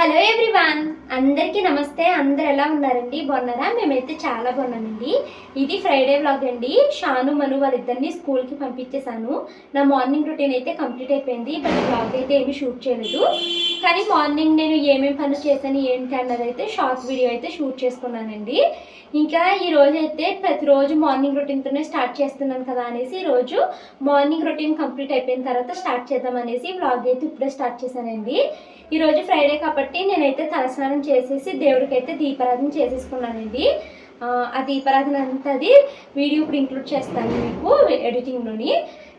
Hello everyone అందరికీ నమస్తే. అందరు ఎలా ఉన్నారండి? బాగున్నారా? మేమైతే చాలా బాగున్నామండి. ఇది ఫ్రైడే వ్లాగ్ అండి. షాను మను వాళ్ళిద్దరిని స్కూల్కి పంపించేశాను. నా మార్నింగ్ రొటీన్ అయితే కంప్లీట్ అయిపోయింది. బట్ వ్లాగ్ అయితే ఏమీ షూట్ చేయలేదు. కానీ మార్నింగ్ నేను ఏమేమి పనులు చేశాను ఏంటి అన్నది అయితే షార్ట్ వీడియో అయితే షూట్ చేసుకున్నానండి. ఇంకా ఈ రోజు అయితే ప్రతిరోజు మార్నింగ్ రొటీన్తోనే స్టార్ట్ చేస్తున్నాను కదా అనేసి రోజు మార్నింగ్ రొటీన్ కంప్లీట్ అయిపోయిన తర్వాత స్టార్ట్ చేద్దాం అనేసి వ్లాగ్ అయితే ఇప్పుడే స్టార్ట్ చేశానండి. ఈరోజు ఫ్రైడే కాబట్టి నేనైతే తలస్నానం చేసేసి దేవుడికి అయితే దీపారాధన చేసేసుకున్నానండి. ఆ, ఆ దీపారాధన అంతది. వీడియో ఇప్పుడు ఇంక్లూడ్ చేస్తాను మీకు ఎడిటింగ్లోని.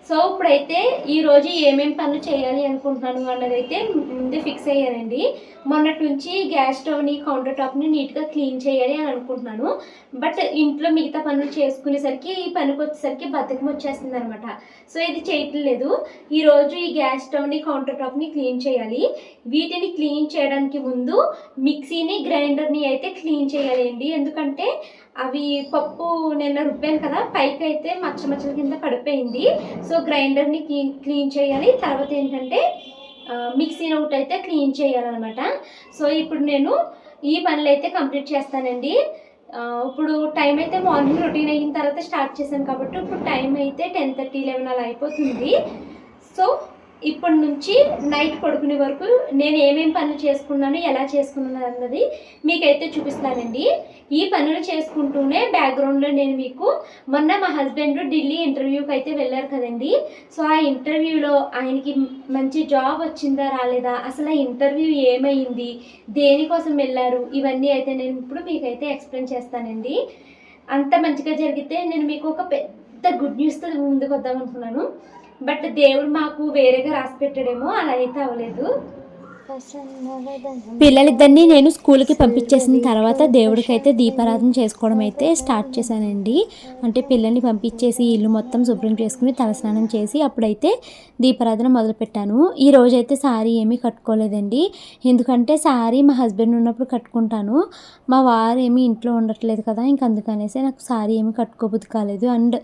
సో ఇప్పుడైతే ఈరోజు ఏమేమి పనులు చేయాలి అనుకుంటున్నాను అన్నది అయితే ముందే ఫిక్స్ అయ్యానండి. మొన్నటి నుంచి గ్యాస్ స్టవ్ని కౌంటర్ టాప్ని నీట్గా క్లీన్ చేయాలి అని అనుకుంటున్నాను. బట్ ఇంట్లో మిగతా పనులు చేసుకునేసరికి ఈ పనికి వచ్చేసరికి బద్ధకం వచ్చేస్తుంది అనమాట సో ఇది చేయట్లేదు. ఈరోజు ఈ గ్యాస్ స్టవ్ని కౌంటర్ టాప్ని క్లీన్ చేయాలి. వీటిని క్లీన్ చేయడానికి ముందు మిక్సీని గ్రైండర్ని అయితే క్లీన్ చేయాలి ఎందుకంటే అవి పప్పు నిన్న రుబ్బాను కదా పైకి అయితే మచ్చ మచ్చల కింద పడిపోయింది. సో గ్రైండర్ని క్లీన్ క్లీన్ చేయాలి. తర్వాత ఏంటంటే మిక్సీ మిక్సీని ఒకటి అయితే క్లీన్ చేయాలన్నమాట. సో ఇప్పుడు నేను ఈ పనులు అయితే కంప్లీట్ చేస్తానండి. ఇప్పుడు టైం అయితే మార్నింగ్ రొటీన్ అయిన తర్వాత స్టార్ట్ చేశాను కాబట్టి ఇప్పుడు టైం అయితే టెన్ థర్టీ లెవెన్ అలా అయిపోతుంది. సో ఇప్పటి నుంచి నైట్ పడుకునే వరకు నేను ఏమేమి పనులు చేసుకున్నాను ఎలా చేసుకున్నాను అన్నది మీకైతే చూపిస్తానండి. ఈ పనులు చేసుకుంటూనే బ్యాక్గ్రౌండ్లో నేను మీకు మొన్న మా హస్బెండ్ ఢిల్లీ ఇంటర్వ్యూకి అయితే వెళ్ళారు కదండి. సో ఆ ఇంటర్వ్యూలో ఆయనకి మంచి జాబ్ వచ్చిందా రాలేదా? అసలు ఆ ఇంటర్వ్యూ ఏమైంది? దేనికోసం వెళ్ళారు? ఇవన్నీ అయితే నేను ఇప్పుడు మీకైతే ఎక్స్ప్లెయిన్ చేస్తానండి. అంత మంచిగా జరిగితే నేను మీకు ఒక పెద్ద గుడ్ న్యూస్తో ముందుకు వద్దాం అనుకున్నాను. బట్ దేవుడు మాకు వేరేగా రాసి పెట్టాడేమో అలా అయితే అవ్వలేదు. పిల్లలిద్దరినీ నేను స్కూల్కి పంపించేసిన తర్వాత దేవుడికైతే దీపారాధన చేసుకోవడం అయితే స్టార్ట్ చేశానండి. అంటే పిల్లల్ని పంపించేసి ఇల్లు మొత్తం శుభ్రం చేసుకుని తలస్నానం చేసి అప్పుడైతే దీపారాధన మొదలుపెట్టాను. ఈ రోజైతే అయితే శారీ ఏమీ కట్టుకోలేదండి. ఎందుకంటే శారీ మా హస్బెండ్ ఉన్నప్పుడు కట్టుకుంటాను. మా వారు ఏమీ ఇంట్లో ఉండట్లేదు కదా ఇంక అందుకనేసి నాకు శారీ ఏమీ కట్టుకోబుద్ధి కాలేదు. అండ్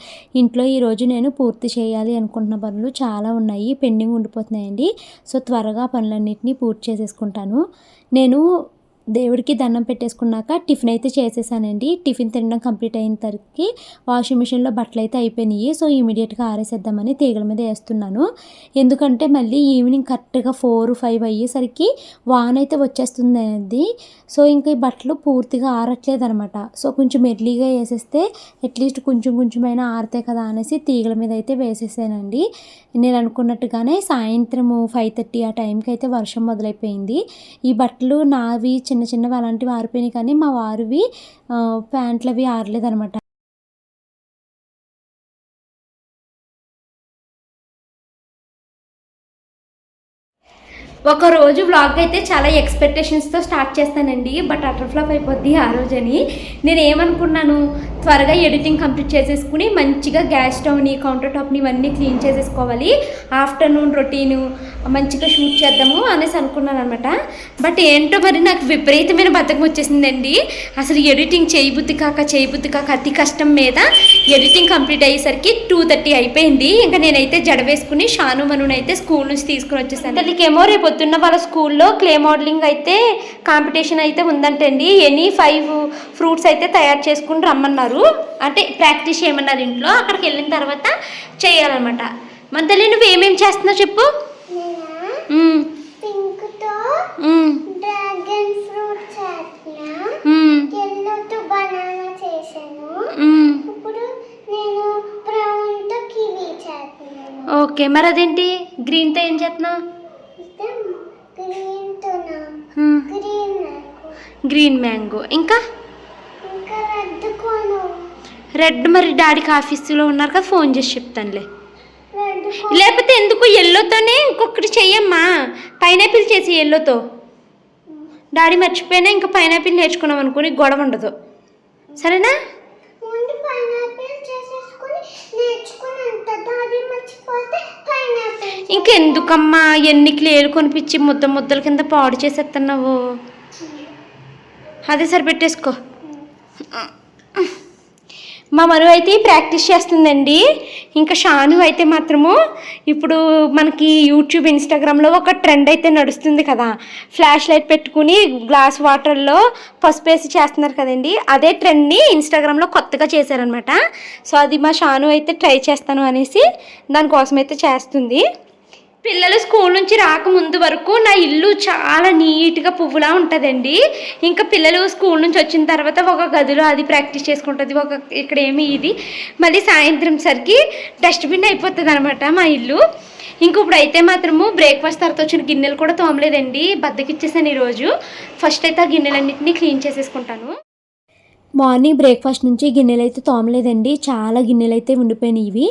ఇంట్లో ఈరోజు నేను పూర్తి చేయాలి అనుకుంటున్న పనులు చాలా ఉన్నాయి పెండింగ్ ఉండిపోతున్నాయండి. సో త్వరగా పనులన్నింటినీ పూర్తి చేసేసుకుంటాను. నేను దేవుడికి దండం పెట్టేసుకున్నాక టిఫిన్ అయితే చేసేసానండి. టిఫిన్ తినడం కంప్లీట్ అయిన తరకి వాషింగ్ మిషన్లో బట్టలు అయితే అయిపోయినాయి. సో ఇమీడియట్గా ఆరేసేద్దామని తీగల మీద వేస్తున్నాను. ఎందుకంటే మళ్ళీ ఈవినింగ్ కరెక్ట్గా ఫోర్ ఫైవ్ అయ్యేసరికి వాన అయితే వచ్చేస్తుంది అనేది సో ఇంకా ఈ బట్టలు పూర్తిగా ఆరట్లేదు అనమాట సో కొంచెం మెర్లీగా వేసేస్తే అట్లీస్ట్ కొంచెం కొంచెమైనా ఆరితే కదా అనేసి తీగల మీద అయితే వేసేసానండి. నేను అనుకున్నట్టుగానే సాయంత్రము ఫైవ్ థర్టీ ఆ టైంకి అయితే వర్షం మొదలైపోయింది. ఈ బట్టలు నావి చిన్న చిన్న చిన్నవి అలాంటివి ఆరిపోయినాయి కానీ మా వారివి ప్యాంట్లు అవి ఆరలేదనమాట ఒక రోజు వ్లాగ్ అయితే చాలా ఎక్స్పెక్టేషన్స్తో స్టార్ట్ చేస్తానండి బట్ అటర్ ఫ్లాప్ అయిపోద్ది ఆ రోజని. నేను ఏమనుకున్నాను త్వరగా ఎడిటింగ్ కంప్లీట్ చేసేసుకుని మంచిగా గ్యాస్ స్టవ్ని కౌంటర్ టాప్ని ఇవన్నీ క్లీన్ చేసేసుకోవాలి. ఆఫ్టర్నూన్ రొటీను మంచిగా షూట్ చేద్దాము అనేసి అనుకున్నాను అనమాట బట్ ఏంటో మరి నాకు విపరీతమైన బద్ధకం వచ్చేసిందండి. అసలు ఎడిటింగ్ చేయబుద్ధి కాక చేయబుద్ధి కాక అతి కష్టం మీద ఎడిటింగ్ కంప్లీట్ అయ్యేసరికి టూ థర్టీ అయిపోయింది. ఇంకా నేనైతే జడ వేసుకుని షాను మనుని అయితే స్కూల్ నుంచి తీసుకుని వచ్చేసాను. తల్లికేమో రేపు పొద్దున్న వాళ్ళ స్కూల్లో క్లే మోడలింగ్ అయితే కాంపిటీషన్ అయితే ఉందంటండి. ఎనీ ఫైవ్ ఫ్రూట్స్ అయితే తయారు చేసుకుని రమ్మన్నారు. అంటే ప్రాక్టీస్ చేయమన్నారు ఇంట్లో. అక్కడికి వెళ్ళిన తర్వాత చేయాలన్నమాట. మన తల్లి నువ్వు ఏమేమి చేస్తున్నావు చెప్పు. ఓకే. మరి అదేంటి గ్రీన్తో ఏం చేస్తున్నావు? Green mango. ఇంకా? రెడ్ మరి డాడీకి ఆఫీసులో ఉన్నారు కదా ఫోన్ చేసి చెప్తానులే. లేకపోతే ఎందుకు ఎల్లోతోనే ఇంకొకటి చెయ్యమ్మా పైనాపిల్ చేసి ఎల్లోతో. డాడీ మర్చిపోయినా ఇంకా పైనాపిల్ నేర్చుకున్నాం అనుకుని గొడవ ఉండదు. సరేనా? ఇంకెందుకమ్మా ఎన్ని క్లేలు కొనిపించి ముద్ద ముద్దల కింద పాడు చేసేస్తున్నావు అదే సరిపెట్టేసుకో. మా మరువు అయితే ప్రాక్టీస్ చేస్తుందండి. ఇంకా షాను అయితే మాత్రము ఇప్పుడు మనకి యూట్యూబ్ ఇన్స్టాగ్రామ్లో ఒక ట్రెండ్ అయితే నడుస్తుంది కదా. ఫ్లాష్ లైట్ పెట్టుకుని గ్లాస్ వాటర్లో పసుపు వేసి చేస్తున్నారు కదండి. అదే ట్రెండ్ని ఇన్స్టాగ్రామ్లో కొత్తగా చేశారనమాట సో అది మా షాను అయితే ట్రై చేస్తాను అనేసి దానికోసం అయితే చేస్తుంది. పిల్లలు స్కూల్ నుంచి రాకముందు వరకు నా ఇల్లు చాలా నీట్గా పువ్వులా ఉంటుందండి. ఇంకా పిల్లలు స్కూల్ నుంచి వచ్చిన తర్వాత ఒక గదిలో అది ప్రాక్టీస్ చేసుకుంటుంది ఒక ఇక్కడ ఏమి ఇది. మళ్ళీ సాయంత్రం సరికి డస్ట్బిన్ అయిపోతుంది అనమాట మా ఇల్లు. ఇంక ఇప్పుడు అయితే మాత్రము బ్రేక్ఫాస్ట్ తర్వాత వచ్చిన గిన్నెలు కూడా తోమలేదండి. బద్దకిచ్చేసాను ఈరోజు. ఫస్ట్ అయితే ఆ గిన్నెలన్నింటినీ క్లీన్ చేసేసుకుంటాను. మార్నింగ్ బ్రేక్ఫాస్ట్ నుంచి గిన్నెలు అయితే తోమలేదండి. చాలా గిన్నెలు అయితే ఉండిపోయినాయి ఇవి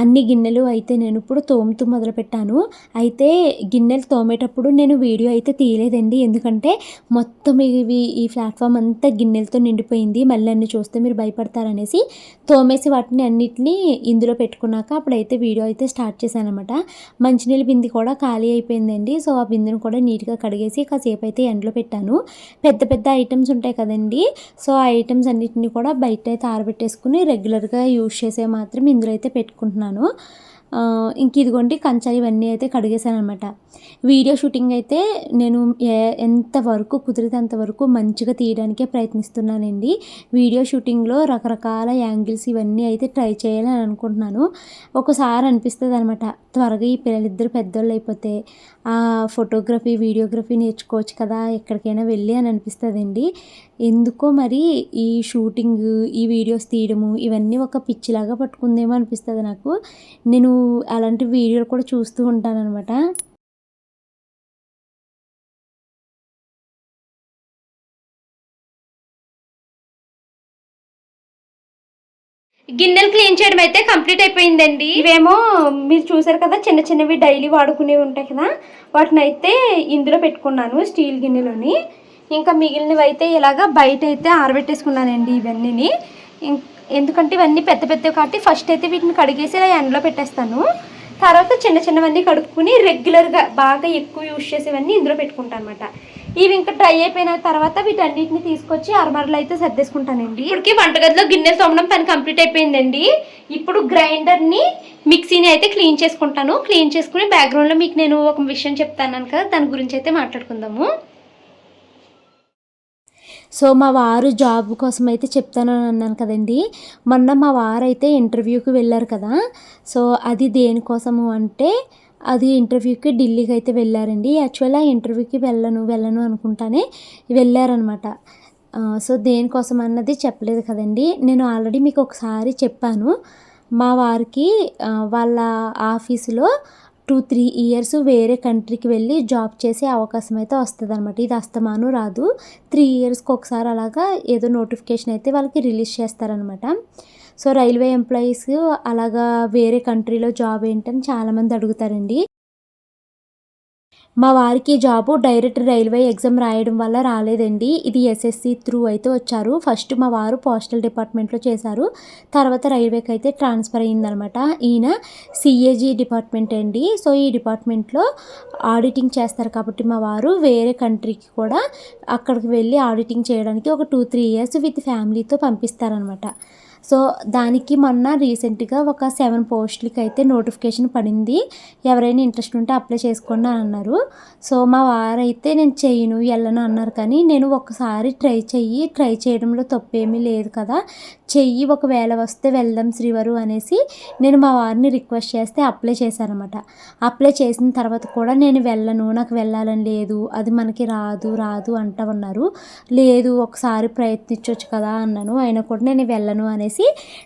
అన్ని గిన్నెలు అయితే నేను ఇప్పుడు తోముతూ మొదలుపెట్టాను. అయితే గిన్నెలు తోమేటప్పుడు నేను వీడియో అయితే తీయలేదండి. ఎందుకంటే మొత్తం ఇవి ఈ ప్లాట్ఫామ్ అంతా గిన్నెలతో నిండిపోయింది. మళ్ళీ అన్ని చూస్తే మీరు భయపడతారనేసి తోమేసి వాటిని అన్నిటినీ ఇందులో పెట్టుకున్నాక అప్పుడైతే వీడియో అయితే స్టార్ట్ చేశాను అనమాట మంచినీళ్ళ బింది కూడా ఖాళీ అయిపోయిందండి. సో ఆ బిందెను కూడా నీట్గా కడిగేసి కాసేపు అయితే ఎండలో పెట్టాను. పెద్ద పెద్ద ఐటమ్స్ ఉంటాయి కదండి. సో ఆ ఐటమ్స్ అన్నిటిని కూడా బయట అయితే ఆరబెట్టేసుకుని రెగ్యులర్గా యూజ్ చేసే మాత్రం ఇందులో అయితే పెట్టుకుంటున్నాను. ఇంక ఇదిగోండి కంచాలు ఇవన్నీ అయితే కడిగేశాను అనమాట వీడియో షూటింగ్ అయితే నేను ఏ- ఎంతవరకు కుదిరితే అంతవరకు మంచిగా తీయడానికే ప్రయత్నిస్తున్నానండి. వీడియో షూటింగ్లో రకరకాల యాంగిల్స్ ఇవన్నీ అయితే ట్రై చేయాలని అనుకుంటున్నాను. ఒకసారి అనిపిస్తుంది అనమాట త్వరగా ఈ పిల్లలిద్దరు పెద్దోళ్ళు అయిపోతే ఆ ఫోటోగ్రఫీ వీడియోగ్రఫీ నేర్చుకోవచ్చు కదా ఎక్కడికైనా వెళ్ళి అని అనిపిస్తుందండి. ఎందుకో మరి ఈ షూటింగ్ ఈ వీడియోస్ తీయడము ఇవన్నీ ఒక పిచ్చిలాగా పట్టుకుందేమో అనిపిస్తుంది నాకు. నేను అలాంటి వీడియోలు కూడా చూస్తూ ఉంటానన్నమాట. గిన్నెలు క్లీన్ చేయడం అయితే కంప్లీట్ అయిపోయిందండి. ఇవేమో మీరు చూసారు కదా చిన్న చిన్నవి డైలీ వాడుకునేవి ఉంటాయి కదా వాటిని అయితే ఇందులో పెట్టుకున్నాను స్టీల్ గిన్నెలోని. ఇంకా మిగిలినవి అయితే ఇలాగా బయట అయితే ఆరబెట్టేసుకున్నానండి ఇవన్నీని. ఎందుకంటే ఇవన్నీ పెద్ద పెద్దవి కాబట్టి ఫస్ట్ అయితే వీటిని కడిగేసి ఇలా ఎండలో పెట్టేస్తాను. తర్వాత చిన్న చిన్నవన్నీ కడుక్కుని రెగ్యులర్గా బాగా ఎక్కువ యూజ్ చేసేవన్నీ ఇందులో పెట్టుకుంటాను అనమాట ఇవి ఇంకా డ్రై అయిపోయిన తర్వాత వీటన్నిటిని తీసుకొచ్చి అరమరలు అయితే సర్దేసుకుంటానండి. ఇప్పటికి వంటగదిలో గిన్నెలు తోమడం పని కంప్లీట్ అయిపోయిందండి. ఇప్పుడు గ్రైండర్ని మిక్సీని అయితే క్లీన్ చేసుకుంటాను. క్లీన్ చేసుకుని బ్యాక్గ్రౌండ్లో మీకు నేను ఒక విషయం చెప్తాను కదా దాని గురించి అయితే మాట్లాడుకుందాము. సో మా వారు జాబ్ కోసం అయితే చెప్తాను అని అన్నాను కదండి. మొన్న మా వారు అయితే ఇంటర్వ్యూకి వెళ్ళారు కదా. సో అది దేనికోసము అంటే అది ఇంటర్వ్యూకి ఢిల్లీకి అయితే వెళ్ళారండి యాక్చువల్గా ఇంటర్వ్యూకి వెళ్ళను వెళ్ళను అనుకుంటానే వెళ్ళారనమాట. సో దేనికోసం అన్నది చెప్పలేదు కదండి. నేను ఆల్రెడీ మీకు ఒకసారి చెప్పాను. మా వారికి వాళ్ళ ఆఫీసులో టూ త్రీ ఇయర్స్ వేరే కంట్రీకి వెళ్ళి జాబ్ చేసే అవకాశం అయితే వస్తుంది అనమాట ఇది అస్తమాను రాదు. త్రీ ఇయర్స్కి ఒకసారి అలాగా ఏదో నోటిఫికేషన్ అయితే వాళ్ళకి రిలీజ్ చేస్తారనమాట సో రైల్వే ఎంప్లాయీస్ అలాగా వేరే కంట్రీలో జాబ్ ఏంటని చాలామంది అడుగుతారండి. మా వారికి జాబు డైరెక్ట్ రైల్వే ఎగ్జామ్ రాయడం వల్ల రాలేదండి. ఇది ఎస్ఎస్సి త్రూ అయితే వచ్చారు. ఫస్ట్ మా వారు పోస్టల్ డిపార్ట్మెంట్లో చేశారు. తర్వాత రైల్వేకి అయితే ట్రాన్స్ఫర్ అయ్యిందనమాట. ఈయన సిఏజీ డిపార్ట్మెంట్ అండి. సో ఈ డిపార్ట్మెంట్లో ఆడిటింగ్ చేస్తారు కాబట్టి మా వారు వేరే కంట్రీకి కూడా అక్కడికి వెళ్ళి ఆడిటింగ్ చేయడానికి ఒక టూ త్రీ ఇయర్స్ విత్ ఫ్యామిలీతో పంపిస్తారనమాట. సో దానికి మొన్న రీసెంట్గా ఒక సెవెన్ పోస్టులకి అయితే నోటిఫికేషన్ పడింది. ఎవరైనా ఇంట్రెస్ట్ ఉంటే అప్లై చేసుకోండి అని అన్నారు. సో మా వారైతే నేను చెయ్యను వెళ్ళను అన్నారు. కానీ నేను ఒకసారి ట్రై చెయ్యి ట్రై చేయడంలో తప్పేమీ లేదు కదా. చెయ్యి ఒకవేళ వస్తే వెళ్దాం శ్రీవారు అనేసి నేను మా వారిని రిక్వెస్ట్ చేస్తే అప్లై చేశారనమాట అప్లై చేసిన తర్వాత కూడా నేను వెళ్ళను నాకు వెళ్ళాలని లేదు అది మనకి రాదు రాదు అంటా ఉన్నారు. లేదు ఒకసారి ప్రయత్నించవచ్చు కదా అన్నాను. అయినా కూడా నేను వెళ్ళను అనేసి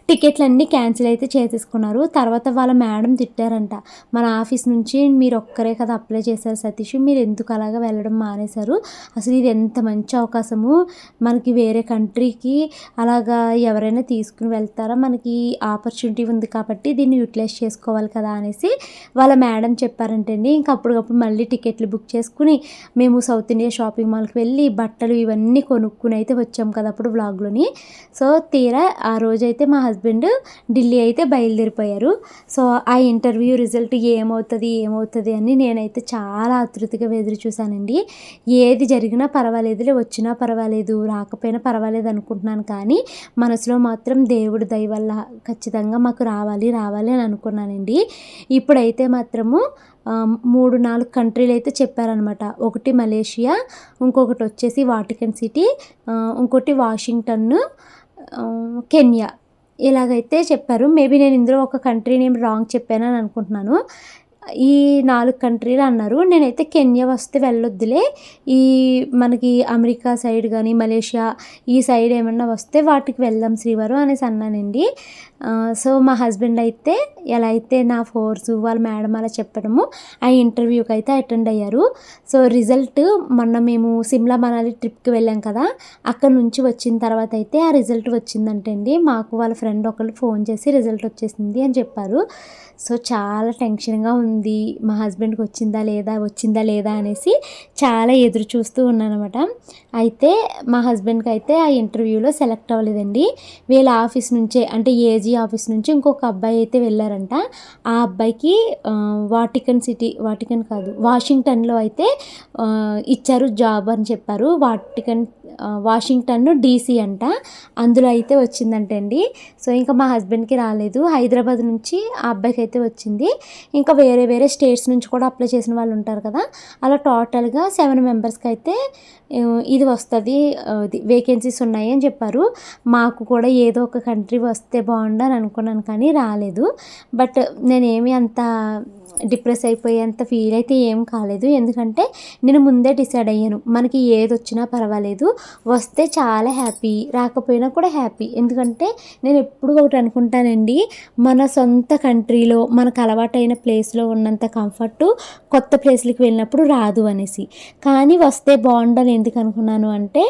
టికెట్లు అన్నీ క్యాన్సిల్ అయితే చేసేసుకున్నారు. తర్వాత వాళ్ళ మేడం తిట్టారంట. మన ఆఫీస్ నుంచి మీరు ఒక్కరే కదా అప్లై చేశారు సతీష్ మీరు ఎందుకు అలాగా వెళ్ళడం మానేశారు? అసలు ఇది ఎంత మంచి అవకాశము? మనకి వేరే కంట్రీకి అలాగా ఎవరైనా తీసుకుని వెళ్తారా? మనకి ఆపర్చునిటీ ఉంది కాబట్టి దీన్ని యూటిలైజ్ చేసుకోవాలి కదా అనేసి వాళ్ళ మేడం చెప్పారంటండి. ఇంకా అప్పటికప్పుడు మళ్ళీ టికెట్లు బుక్ చేసుకుని మేము సౌత్ ఇండియా షాపింగ్ మాల్కి వెళ్ళి బట్టలు ఇవన్నీ కొనుక్కుని అయితే వచ్చాం కదా అప్పుడు వ్లాగ్లోని. సో తీరా ఆ రోజు రోజైతే మా హస్బెండ్ ఢిల్లీ అయితే బయలుదేరిపోయారు. సో ఆ ఇంటర్వ్యూ రిజల్ట్ ఏమవుతుంది ఏమవుతుంది అని నేనైతే చాలా ఆతృతగా ఎదురు చూశానండి. ఏది జరిగినా పర్వాలేదులే వచ్చినా పర్వాలేదు రాకపోయినా పర్వాలేదు అనుకుంటున్నాను కానీ మనసులో మాత్రం దేవుడి దయ వల్ల ఖచ్చితంగా మాకు రావాలి రావాలి అని అనుకున్నానండి. ఇప్పుడైతే మాత్రము మూడు నాలుగు కంట్రీలు అయితే చెప్పారనమాట ఒకటి మలేషియా ఇంకొకటి వచ్చేసి వాటికన్ సిటీ ఇంకొకటి ఇంకోటి వాషింగ్టన్ కెన్యా. ఇలాగైతే చెప్పారు. మేబీ నేను ఇందులో ఒక కంట్రీ నేమ్ రాంగ్ చెప్పానని అనుకుంటున్నాను. ఈ నాలుగు కంట్రీలు అన్నారు. నేనైతే కెన్యా వస్తే వెళ్ళొద్దులే. ఈ మనకి అమెరికా సైడ్ కానీ మలేషియా ఈ సైడ్ ఏమన్నా వస్తే వాటికి వెళ్దాం శ్రీవారు అనేసి అన్నానండి. సో మా హస్బెండ్ అయితే ఎలా అయితే నా ఫోర్స్ వాళ్ళ మేడం అలా చెప్పడము ఆ ఇంటర్వ్యూకి అయితే అటెండ్ అయ్యారు. సో రిజల్ట్ మొన్న మేము సిమ్లా మనాలి ట్రిప్కి వెళ్ళాం కదా అక్కడ నుంచి వచ్చిన తర్వాత అయితే ఆ రిజల్ట్ వచ్చిందంటండి మాకు వాళ్ళ ఫ్రెండ్ ఒకళ్ళు ఫోన్ చేసి రిజల్ట్ వచ్చేసింది అని చెప్పారు. సో చాలా టెన్షన్గా ఉంది మా హస్బెండ్కి వచ్చిందా లేదా వచ్చిందా లేదా అనేసి చాలా ఎదురు చూస్తూ ఉన్నానమాట అయితే మా హస్బెండ్కి అయితే ఆ ఇంటర్వ్యూలో సెలెక్ట్ అవ్వలేదండి. వీళ్ళ ఆఫీస్ నుంచే అంటే ఏజీ ఆఫీస్ నుంచి ఇంకొక అబ్బాయి అయితే వెళ్ళారంట. ఆ అబ్బాయికి వాటికన్ సిటీ వాటికన్ కాదు వాషింగ్టన్లో అయితే ఇచ్చారు జాబ్ అని చెప్పారు. వాటికన్ వాషింగ్టన్ డీసీ అంట. అందులో అయితే వచ్చిందంటండి సో ఇంకా మా హస్బెండ్కి రాలేదు. హైదరాబాద్ నుంచి ఆ అబ్బాయికి అయితే వచ్చింది. ఇంకా వేరే వేరే స్టేట్స్ నుంచి కూడా అప్లై చేసిన వాళ్ళు ఉంటారు కదా అలా టోటల్గా సెవెన్ మెంబర్స్కి అయితే ఇది వస్తుంది వేకెన్సీస్ ఉన్నాయి అని చెప్పారు. మాకు కూడా ఏదో ఒక కంట్రీ వస్తే బాగుండని అనుకున్నాను కానీ రాలేదు. బట్ నేనేమి అంత డిప్రెస్ అయిపోయేంత ఫీల్ అయితే ఏం కాలేదు. ఎందుకంటే నేను ముందే డిసైడ్ అయ్యాను మనకి ఏది వచ్చినా పర్వాలేదు. వస్తే చాలా హ్యాపీ రాకపోయినా కూడా హ్యాపీ ఎందుకంటే నేను ఎప్పుడు ఒకటి అనుకుంటానండి మన సొంత కంట్రీలో మనకు అలవాటైన ప్లేస్లో ఉన్నంత కంఫర్ట్ కొత్త ప్లేస్లకి వెళ్ళినప్పుడు రాదు అనేసి. కానీ వస్తే బాగుండని ఎందుకు అనుకున్నాను అంటే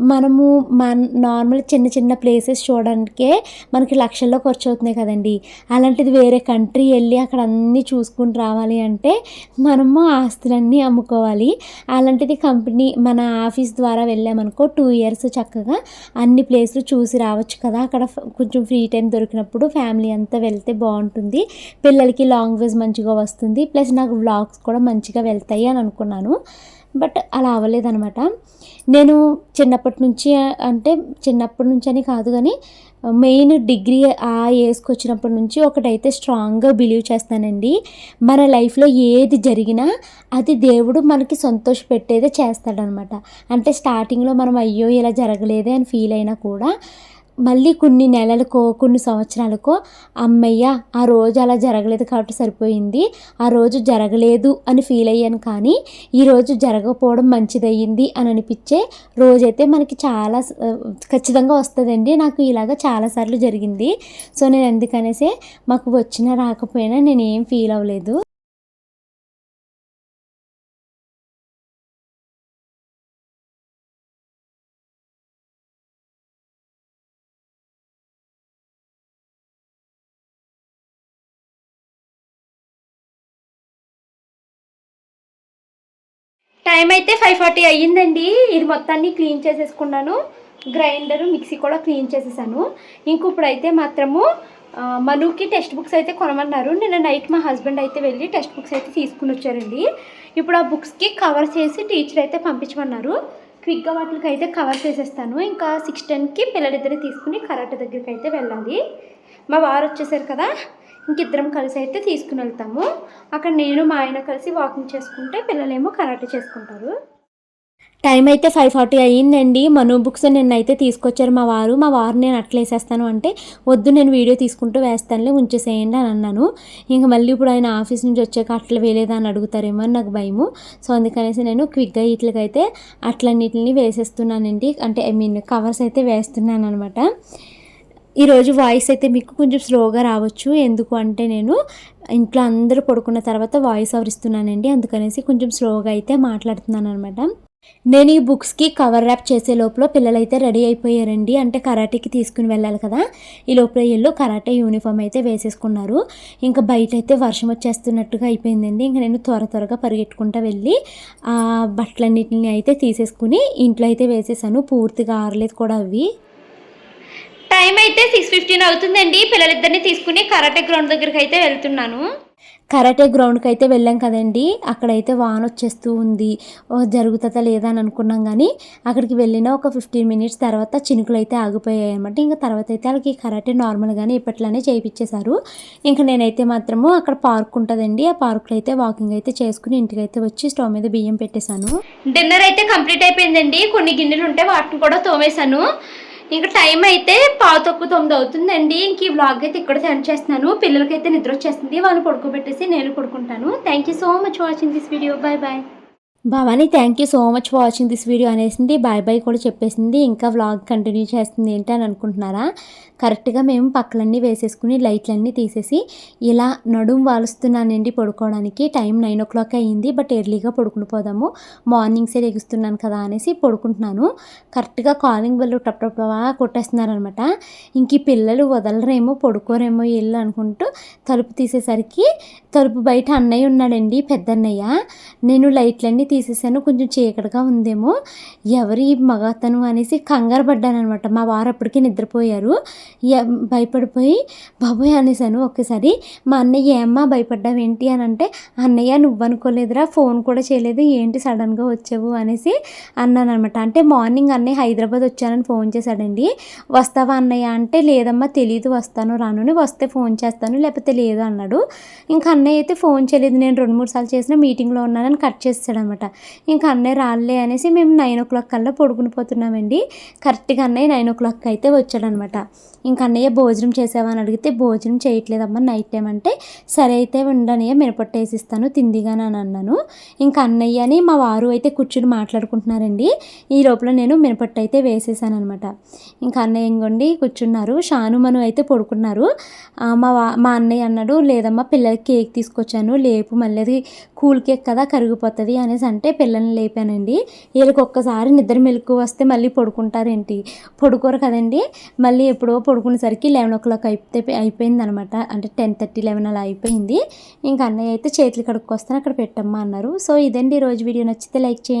మనము మన నార్మల్ చిన్న చిన్న ప్లేసెస్ చూడడానికే మనకి లక్షల్లో ఖర్చు అవుతున్నాయి కదండి. అలాంటిది వేరే కంట్రీ వెళ్ళి అక్కడ అన్నీ చూసుకుని రావాలి అంటే మనము ఆస్తులన్నీ అమ్ముకోవాలి. అలాంటిది కంపెనీ మన ఆఫీస్ ద్వారా వెళ్ళామనుకో టూ ఇయర్స్ చక్కగా అన్ని ప్లేస్లు చూసి రావచ్చు కదా. అక్కడ కొంచెం ఫ్రీ టైం దొరికినప్పుడు ఫ్యామిలీ అంతా వెళ్తే బాగుంటుంది. పిల్లలకి లాంగ్వేజ్ మంచిగా వస్తుంది. ప్లస్ నాకు వ్లాగ్స్ కూడా మంచిగా వెళ్తాయి అని అనుకున్నాను. బట్ అలా అవ్వలేదనమాట నేను చిన్నప్పటి నుంచి అంటే చిన్నప్పటి నుంచి అని కాదు కానీ మెయిన్ డిగ్రీ ఆ ఏజ్కి వచ్చినప్పటి నుంచి ఒకటైతే స్ట్రాంగ్గా బిలీవ్ చేస్తానండి. మన లైఫ్లో ఏది జరిగినా అది దేవుడు మనకి సంతోష పెట్టేదే చేస్తాడనమాట. అంటే స్టార్టింగ్లో మనం అయ్యో ఇలా జరగలేదే అని ఫీల్ అయినా కూడా మళ్ళీ కొన్ని నెలలకో కొన్ని సంవత్సరాలకో అమ్మయ్య ఆ రోజు అలా జరగలేదు కాబట్టి సరిపోయింది. ఆ రోజు జరగలేదు అని ఫీల్ అయ్యాను కానీ ఈ రోజు జరగకపోవడం మంచిదయ్యింది అని అనిపించే రోజైతే మనకి చాలా ఖచ్చితంగా వస్తుందండి. నాకు ఇలాగ చాలాసార్లు జరిగింది. సో నేను ఎందుకనేసి మాకు వచ్చినా రాకపోయినా నేను ఏం ఫీల్ అవ్వలేదు. టైం అయితే ఫైవ్ ఫార్టీ అయ్యిందండి. ఇది మొత్తాన్ని క్లీన్ చేసేసుకున్నాను. గ్రైండర్ మిక్సీ కూడా క్లీన్ చేసేసాను. ఇంకొప్పుడైతే మాత్రము మనుకి టెక్స్ట్ బుక్స్ అయితే కొనమన్నారు. నిన్న నైట్ మా హస్బెండ్ అయితే వెళ్ళి టెక్స్ట్ బుక్స్ అయితే తీసుకుని వచ్చారండి. ఇప్పుడు ఆ బుక్స్కి కవర్ చేసి టీచర్ అయితే పంపించమన్నారు. క్విక్గా వాటికి అయితే కవర్ చేసేస్తాను. ఇంకా సిక్స్ టెన్కి పిల్లలిద్దరిని తీసుకుని కరాటే దగ్గరికి అయితే వెళ్ళాలి. మా వారు వచ్చేసారు కదా. ఇంకిద్దరం కలిసి అయితే తీసుకుని వెళ్తాము. అక్కడ నేను మా ఆయన కలిసి వాకింగ్ చేసుకుంటే పిల్లలేమో కరాటే చేసుకుంటారు. టైం అయితే ఫైవ్ ఫార్టీ అయ్యిందండి మను బుక్స్ నిన్నైతే తీసుకొచ్చారు మా వారు. మా వారు నేను అట్లా వేసేస్తాను అంటే వద్దు నేను వీడియో తీసుకుంటూ వేస్తానులే ఉంచేసేయండి అని అన్నాను. ఇంకా మళ్ళీ ఇప్పుడు ఆయన ఆఫీస్ నుంచి వచ్చాక అట్లా వేయలేదా అని అడుగుతారేమో అని నాకు భయము. సో అందుకనేసి నేను క్విక్గా అయితే అట్లన్నిటిని వేసేస్తున్నానండి. అంటే ఐ మీన్ కవర్స్ అయితే వేస్తున్నాను అనమాట ఈరోజు వాయిస్ అయితే మీకు కొంచెం స్లోగా రావచ్చు. ఎందుకు అంటే నేను ఇంట్లో అందరూ పడుకున్న తర్వాత వాయిస్ ఓవర్ ఇస్తున్నానండి. అందుకనేసి కొంచెం స్లోగా అయితే మాట్లాడుతున్నాను అనమాట నేను ఈ బుక్స్కి కవర్ ర్యాప్ చేసే లోపల పిల్లలైతే రెడీ అయిపోయారండి. అంటే కరాటేకి తీసుకుని వెళ్ళాలి కదా. ఈ లోపల వీళ్ళు కరాటే యూనిఫామ్ అయితే వేసేసుకున్నారు. ఇంకా బయట అయితే వర్షం వచ్చేస్తున్నట్టుగా అయిపోయిందండి. ఇంకా నేను త్వర త్వరగా పరిగెట్టుకుంటా వెళ్ళి ఆ బట్టలన్నిటిని అయితే తీసేసుకుని ఇంట్లో అయితే వేసేసాను. పూర్తిగా ఆరలేదు కూడా అవి. టైం అయితే సిక్స్ ఫిఫ్టీన్ అవుతుందండి. పిల్లలిద్దరిని తీసుకుని కరాటే గ్రౌండ్ దగ్గరికి అయితే వెళ్తున్నాను. కరాటే గ్రౌండ్కి అయితే వెళ్ళాం కదండి. అక్కడైతే వాన వచ్చేస్తూ ఉంది. జరుగుతుందా లేదా అని అనుకున్నాం కానీ అక్కడికి వెళ్ళిన ఒక ఫిఫ్టీన్ మినిట్స్ తర్వాత చినుకులు అయితే ఆగిపోయాయి అనమాట ఇంకా తర్వాత అయితే వాళ్ళకి కరాటే నార్మల్గానే ఇప్పట్లానే చేయించేశారు ఇంకా నేనైతే మాత్రము అక్కడ పార్క్ ఉంటుందండి. ఆ పార్క్లో అయితే వాకింగ్ అయితే చేసుకుని ఇంటికి అయితే వచ్చి స్టవ్ మీద బియ్యం పెట్టేశాను. డిన్నర్ అయితే కంప్లీట్ అయిపోయిందండి. కొన్ని గిన్నెలు ఉంటే వాటిని కూడా తోమేశాను. ఇంకా టైం అయితే పావు తక్కువ తొమ్మిది అవుతుందండి. ఇంక ఈ వ్లాగ్ అయితే ఇక్కడ సెండ్ చేస్తున్నాను. పిల్లలకైతే నిద్ర వచ్చేస్తుంది. వాళ్ళు పడుకోబెట్టేసి నేను పడుకుంటాను. Thank you so much watching this video bye bye Bhavani thank you so much for watching this video అనేసింది. బాయ్ బాయ్ కూడా చెప్పేసింది. ఇంకా వ్లాగ్ కంటిన్యూ చేస్తుంది ఏంటి అని అనుకుంటున్నారా? కరెక్ట్గా మేము పక్కలన్నీ వేసేసుకుని లైట్లన్నీ తీసేసి ఇలా నడుం వాలుస్తున్నానండి పడుకోవడానికి. టైం నైన్ ఓ క్లాక్ అయ్యింది బట్ ఎర్లీగా పడుకుని పోదాము. మార్నింగ్సే లెగుస్తున్నాను కదా అనేసి పడుకుంటున్నాను. కరెక్ట్గా కాలింగ్ బెల్ టప్ టప్ కొట్టేస్తున్నారనమాట ఇంక ఈ పిల్లలు వదలరేమో పడుకోరేమో ఇల్లు అనుకుంటూ తలుపు తీసేసరికి తలుపు బయట అన్నయ్య ఉన్నాడండి పెద్దన్నయ్య. నేను లైట్లన్నీ తీసేసాను. కొంచెం చీకటిగా ఉందేమో. ఎవరి మగతను అనేసి కంగారు పడ్డాను అనమాట మా వారు అప్పటికే నిద్రపోయారు. భయపడిపోయి బాబోయ్ అనేసాను ఒకసారి మా అన్నయ్య ఏమ్మా భయపడ్డావేంటి? అని అంటే అన్నయ్య నువ్వు అనుకోలేదురా ఫోన్ కూడా చేయలేదు. ఏంటి సడన్గా వచ్చావు? అనేసి అన్నాను అనమాట అంటే మార్నింగ్ అన్నయ్య హైదరాబాద్ వచ్చానని ఫోన్ చేశాడండి. వస్తావా అన్నయ్య? అంటే లేదమ్మా తెలియదు వస్తాను రాను అని వస్తే ఫోన్ చేస్తాను లేకపోతే లేదు అన్నాడు. ఇంకా అన్నయ్య అయితే ఫోన్ చేయలేదు. నేను రెండు మూడు సార్లు చేసిన మీటింగ్లో ఉన్నానని కట్ చేస్తాడనమాట అనమాట ఇంకా అన్నయ్య రాలే అనేసి మేము నైన్ ఓ క్లాక్ కల్లా పడుకుని పోతున్నామండి. కరెక్ట్గా అన్నయ్య నైన్ ఓ క్లాక్ అయితే వచ్చాడనమాట. ఇంకా అన్నయ్య భోజనం చేసావా అని అడిగితే భోజనం చేయట్లేదమ్మా నైట్ టైం అంటే. సరే అయితే ఉండనయ్య మినపట్టు వేసిస్తాను తిందిగాని అని అన్నాను. ఇంకా అన్నయ్య అని మా వారు అయితే కూర్చుని మాట్లాడుకుంటున్నారండి. ఈ లోపల నేను మినపట్టు అయితే వేసేసాను అనమాట ఇంకా అన్నయ్య ఇంకొండి కూర్చున్నారు. షాను మను అయితే పడుకున్నారు. మా వా మా అన్నయ్య అన్నాడు లేదమ్మా పిల్లలకి కేక్ తీసుకొచ్చాను లేపు మళ్ళీ అది కూల్ కేక్ కదా కరిగిపోతుంది అనేసి అంటే పిల్లల్ని లేపానండి. వీళ్ళకి ఒక్కసారి నిద్ర మెలకు వస్తే మళ్ళీ పడుకుంటారేంటి? పడుకోరు కదండి. మళ్ళీ ఎప్పుడో పడుకునేసరికి లెవెన్ ఓ క్లాక్ అయిపోతే అయిపోయింది అనమాట అంటే టెన్ థర్టీ లెవెన్ అలా అయిపోయింది. ఇంకా అన్నయ్య అయితే చేతులు కడుక్కొస్తాను అక్కడ పెట్టమ్మా అన్నారు. సో ఇదండి ఈరోజు రోజు వీడియో. నచ్చితే లైక్ చేయండి.